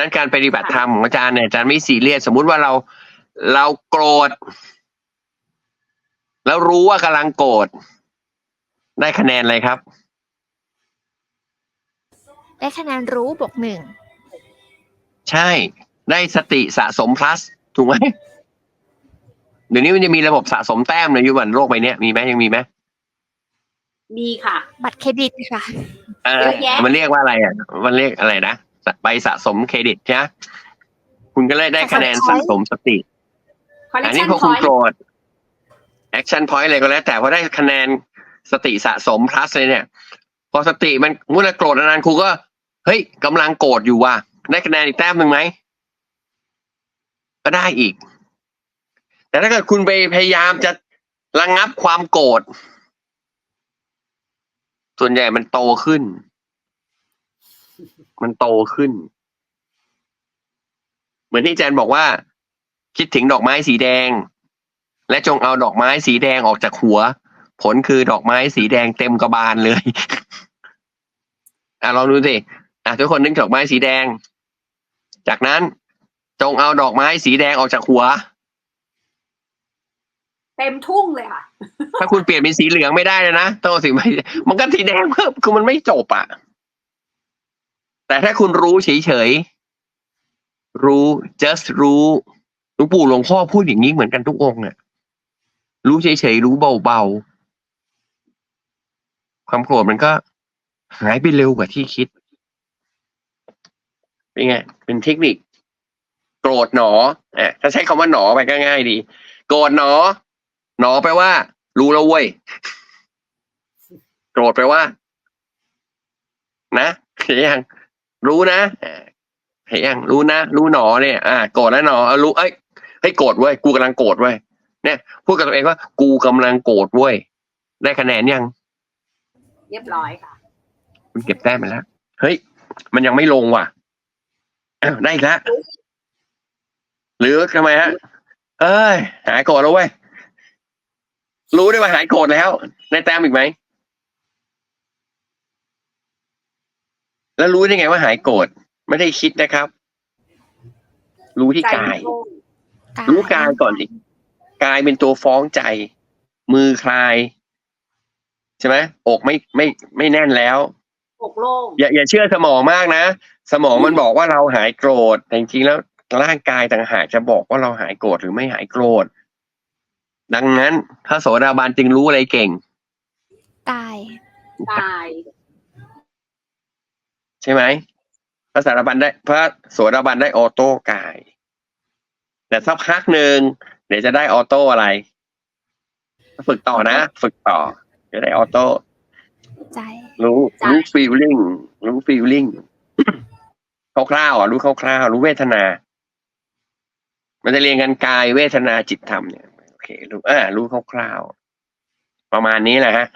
นั้นการปฏิบัติธรรมของอาจารย์เนี่ยอาจารย์ไม่ซีเรียสสมมุติว่าเราเราโกรธ แล้วรู้ว่ากำลังโกรธได้คะแนนอะไรครับ ได้คะแนนรู้บวกหนึ่งใช่ ได้สติสะสม plus ถูกไหมเดี๋ยวนี้มันจะมีระบบสะสมแต้มในยุควันโลกใบเนี้ยมีไหมยังมีไหมมีค่ะ บัตรเครดิตค่ะเออเยอะแยะมันเรียกว่าอะไรอะ มันเรียกอะไรนะ ใบสะสมเครดิตใช่ไหมคุณก็เลยได้คะแนนสะสมสติคอลเลอักนนี้ชันพอพคุอณยโกรธแอคชั่นพอยต์อะไรก็แล้ว แต่พอได้คะแนนสติสะสม plus เลยเนี่ย พอสติมันเมื่อโกรธนานๆครูก็ เฮ้ยกำลังโกรธอยู่ว่ะได้คะแนนอีกแต้มหนึ่งไหมก็ได้อีก แต่ถ้าเกิดคุณไปพยายามจะระงับความโกรธส่วนใหญ่มันโตขึ้น มันโตขึ้น เหมือนที่อาจารย์บอกว่า คิดถึงดอกไม้สีแดง และจงเอาดอกไม้สีแดงออกจากหัว ผลคือดอกไม้สีแดงเต็มกระบาลเลย อะลองดูสิอะทุกคนนึกดอกไม้สีแดง จากนั้นจงเอาดอกไม้สีแดงออกจากหัว เต็มทุ่งเลยค่ะ ถ้าคุณเปลี่ยนเป็นสีเหลืองไม่ได้เลยนะต้องเอาสีไม่มันก็สีแดงเพิ่มคือมันไม่จบอะ แต่ถ้าคุณรู้เฉยๆ รู้ just รู้หลวงปู่หลวงพ่อพูดอย่างนี้เหมือนกันทุกองค์อะรู้เฉยๆ รู้เบาๆ ความโกรธมันก็หายไปเร็วกว่าที่คิด เป็นไง เป็นเทคนิค โกรธหนออะถ้าใช้คำว่าหนอไปก็ง่ายดี โกรธหนอ หนอแปลว่า รู้แล้วเว้ย โกรธแปลว่า นะเห็นยัง รู้นะอ่าเห็นยังรู้นะ รู้หนอเนี่ย อ่าโกรธแล้วหนอเอารู้เอ้ยเฮ้ยโกรธเว้ยกูกำลังโกรธเว้ยเนี่ยพูดกับตัวเองว่ากูกำลังโกรธเว้ยได้คะแนนยังเรียบร้อยค่ะคุณเก็บแต้มไปแล้วเฮ้ย มันยังไม่ลงว่ะอ้าวได้อีกแล้วหรือทำไมฮะ เอ้ย หายโกรธแล้วเว้ยรู้ได้ว่าหายโกรธแล้ว ได้แต้มอีกไหม แล้วรู้ได้ไงว่าหายโกรธไม่ได้คิดนะครับ รู้ที่ใจกายโล่งรู้กายก่อนดิกายเป็นตัวฟ้องใจ มือคลายใช่ไหมอกไม่ไม่ไม่แน่นแล้วอกโล่งอย่าอย่าเชื่อสมองมากนะสมองมันบอกว่าเราหายโกรธแต่จริงๆแล้วร่างกายต่างหากจะบอกว่าเราหายโกรธหรือไม่หายโกรธดังนั้นพระโสดาบันจึงรู้อะไรเก่งกาย ตาย ใช่ไหมพระโสดาบันได้พระโสดาบันได้ออโต้กาย แต่สักพักหนึ่งเดี๋ยวจะได้ออโต้อะไร ฝึกต่อนะ ฝึกต่อ จะได้ออโต้ใจ รู้รู้ฟีลลิ่งรู้ฟีลลิ่งคร่าวๆอะรู้คร่าวๆรู้เวทนา มันจะเรียนกันกายเวทนาจิตธรรมเนี่ยโอเค รู้อ่ารู้คร่าวๆประมาณนี้แหละฮะ